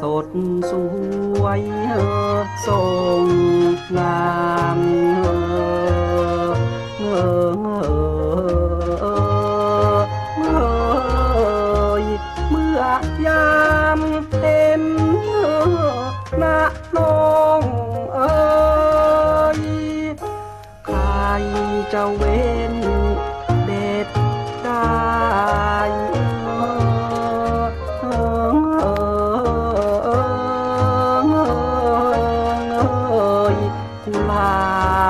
sột xuôi sông làm hơ hơ hơ hơ mưa giam đêm hơ na long ơi. Khai trâu bê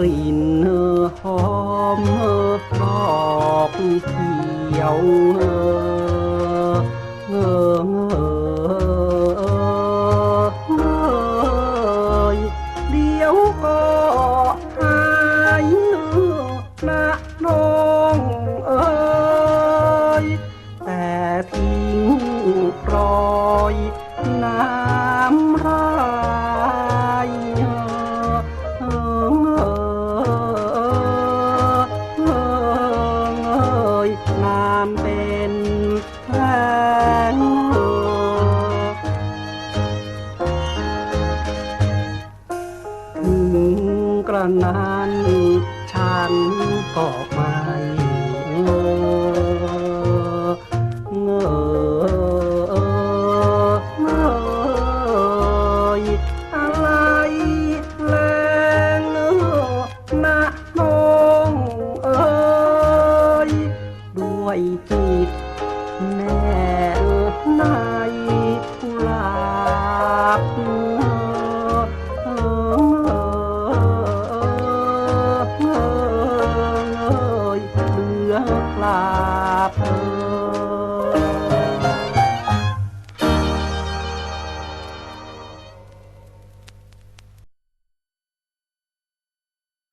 กลิ่นหอมดอกเขียวเออเออเออเอยเดี๋ยวก็หายนะน้องเอ้ยแต่ทิ้งรอยน้ำ กระนั้นฉันก็ไม่เงอเงอเงยอะไรแรงเนอนะน้องเอ้ยด้วยจิตแน่ในกุือกลาบเธอ